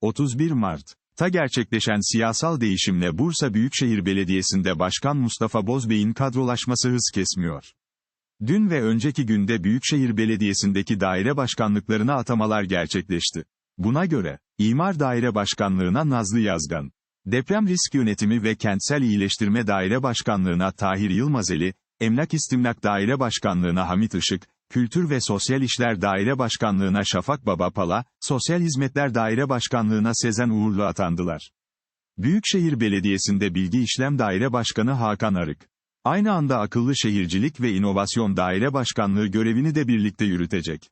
31 Mart Ta gerçekleşen siyasal değişimle Bursa Büyükşehir Belediyesi'nde Başkan Mustafa Bozbey'in kadrolaşması hız kesmiyor. Dün ve önceki günde Büyükşehir Belediyesi'ndeki daire başkanlıklarına atamalar gerçekleşti. Buna göre, İmar Daire Başkanlığına Nazlı Yazgan, Deprem Risk Yönetimi ve Kentsel İyileştirme Daire Başkanlığına Tahir Yılmazeli, Emlak İstimlak Daire Başkanlığına Hamit Işık, Kültür ve Sosyal İşler Daire Başkanlığına Şafak Babapala, Sosyal Hizmetler Daire Başkanlığına Sezen Uğurlu atandılar. Büyükşehir Belediyesi'nde Bilgi İşlem Daire Başkanı Hakan Arık. Aynı anda Akıllı Şehircilik ve İnovasyon Daire Başkanlığı görevini de birlikte yürütecek.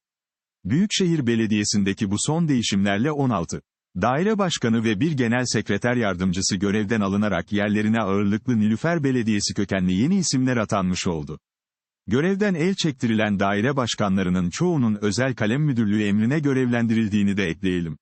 Büyükşehir Belediyesi'ndeki bu son değişimlerle 16 daire başkanı ve bir genel sekreter yardımcısı görevden alınarak yerlerine ağırlıklı Nilüfer Belediyesi kökenli yeni isimler atanmış oldu. Görevden el çektirilen daire başkanlarının çoğunun özel kalem müdürlüğü emrine görevlendirildiğini de ekleyelim.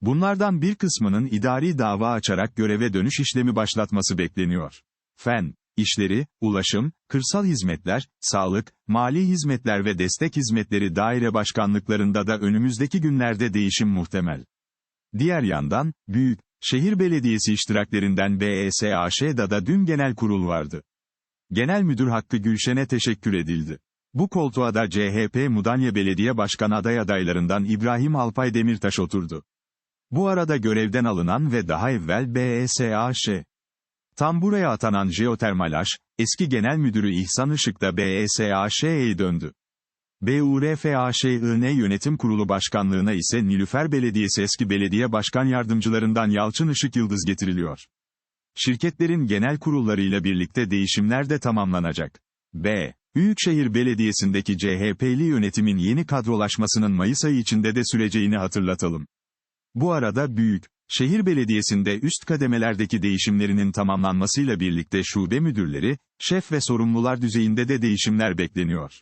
Bunlardan bir kısmının idari dava açarak göreve dönüş işlemi başlatması bekleniyor. Fen, işleri, ulaşım, kırsal hizmetler, sağlık, mali hizmetler ve destek hizmetleri daire başkanlıklarında da önümüzdeki günlerde değişim muhtemel. Diğer yandan, büyük, şehir belediyesi iştiraklerinden BESAŞ'da da dün genel kurul vardı. Genel Müdür Hakkı Gülşen'e teşekkür edildi. Bu koltuğa da CHP Mudanya Belediye Başkan aday adaylarından İbrahim Alpay Demirtaş oturdu. Bu arada görevden alınan ve daha evvel BESAŞ, Tam buraya atanan Jeotermal Aş, eski genel müdürü İhsan Işık da BESAŞ'ye döndü. BURFAŞIN Yönetim Kurulu Başkanlığına ise Nilüfer Belediyesi eski belediye başkan yardımcılarından Yalçın Işık Yıldız getiriliyor. Şirketlerin genel kurullarıyla birlikte değişimler de tamamlanacak. B. Büyükşehir Belediyesi'ndeki CHP'li yönetimin yeni kadrolaşmasının Mayıs ayı içinde de süreceğini hatırlatalım. Bu arada Büyük, Şehir Belediyesi'nde üst kademelerdeki değişimlerinin tamamlanmasıyla birlikte şube müdürleri, şef ve sorumlular düzeyinde de değişimler bekleniyor.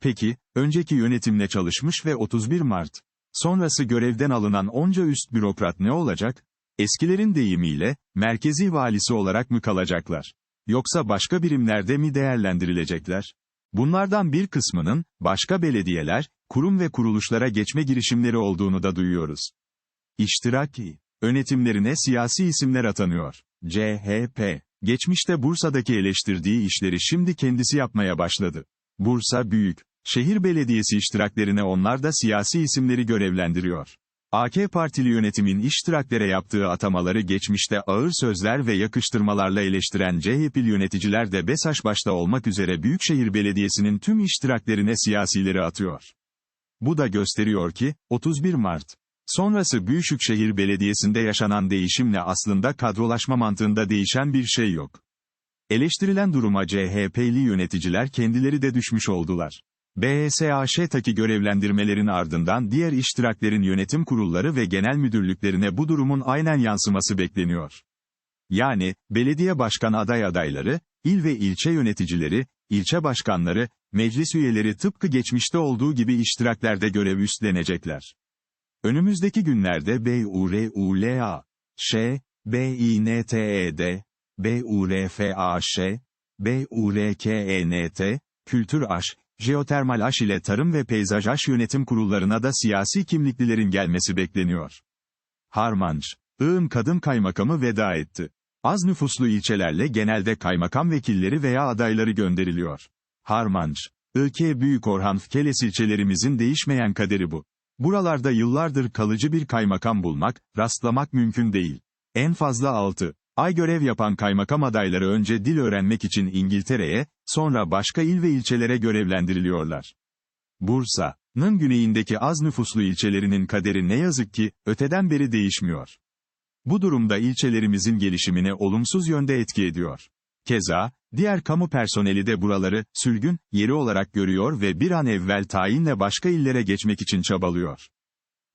Peki, önceki yönetimle çalışmış ve 31 Mart sonrası görevden alınan onca üst bürokrat ne olacak? Eskilerin deyimiyle, merkezi valisi olarak mı kalacaklar? Yoksa başka birimlerde mi değerlendirilecekler? Bunlardan bir kısmının, başka belediyeler, kurum ve kuruluşlara geçme girişimleri olduğunu da duyuyoruz. İştiraki, yönetimlerine siyasi isimler atanıyor. CHP, geçmişte Bursa'daki eleştirdiği işleri şimdi kendisi yapmaya başladı. Bursa büyük, şehir belediyesi iştiraklerine onlar da siyasi isimleri görevlendiriyor. AK Partili yönetimin iştiraklere yaptığı atamaları geçmişte ağır sözler ve yakıştırmalarla eleştiren CHP'li yöneticiler de BESAŞ başta olmak üzere Büyükşehir Belediyesi'nin tüm iştiraklerine siyasileri atıyor. Bu da gösteriyor ki, 31 Mart sonrası Büyükşehir Belediyesi'nde yaşanan değişimle aslında kadrolaşma mantığında değişen bir şey yok. Eleştirilen duruma CHP'li yöneticiler kendileri de düşmüş oldular. BSAŞ'taki görevlendirmelerin ardından diğer iştiraklerin yönetim kurulları ve genel müdürlüklerine bu durumun aynen yansıması bekleniyor. Yani, belediye başkan aday adayları, il ve ilçe yöneticileri, ilçe başkanları, meclis üyeleri tıpkı geçmişte olduğu gibi iştiraklerde görev üstlenecekler. Önümüzdeki günlerde BURULA, Ş, BİNTED, BURFAŞ, BURKENT, Kültür Aş, Jeotermal Aş ile Tarım ve Peyzaj Aş yönetim kurullarına da siyasi kimliklilerin gelmesi bekleniyor. Harmanç, Iğın Kadın Kaymakamı veda etti. Az nüfuslu ilçelerle genelde kaymakam vekilleri veya adayları gönderiliyor. Harmanç, İlke Büyük Orhan Fkeles ilçelerimizin değişmeyen kaderi bu. Buralarda yıllardır kalıcı bir kaymakam bulmak, rastlamak mümkün değil. En fazla 6 ay görev yapan kaymakam adayları önce dil öğrenmek için İngiltere'ye, sonra başka il ve ilçelere görevlendiriliyorlar. Bursa'nın güneyindeki az nüfuslu ilçelerinin kaderi ne yazık ki, öteden beri değişmiyor. Bu durumda ilçelerimizin gelişimine olumsuz yönde etki ediyor. Keza, diğer kamu personeli de buraları, sürgün, yeri olarak görüyor ve bir an evvel tayinle başka illere geçmek için çabalıyor.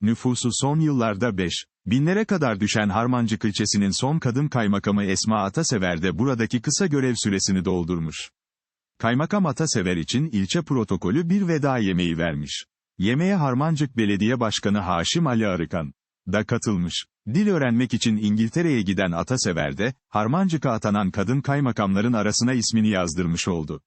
Nüfusu son yıllarda 5, binlere kadar düşen Harmancık ilçesinin son kadın kaymakamı Esma Atasever de buradaki kısa görev süresini doldurmuş. Kaymakam Atasever için ilçe protokolü bir veda yemeği vermiş. Yemeğe Harmancık Belediye Başkanı Haşim Ali Arıkan da katılmış. Dil öğrenmek için İngiltere'ye giden Atasever de, Harmancık'a atanan kadın kaymakamların arasına ismini yazdırmış oldu.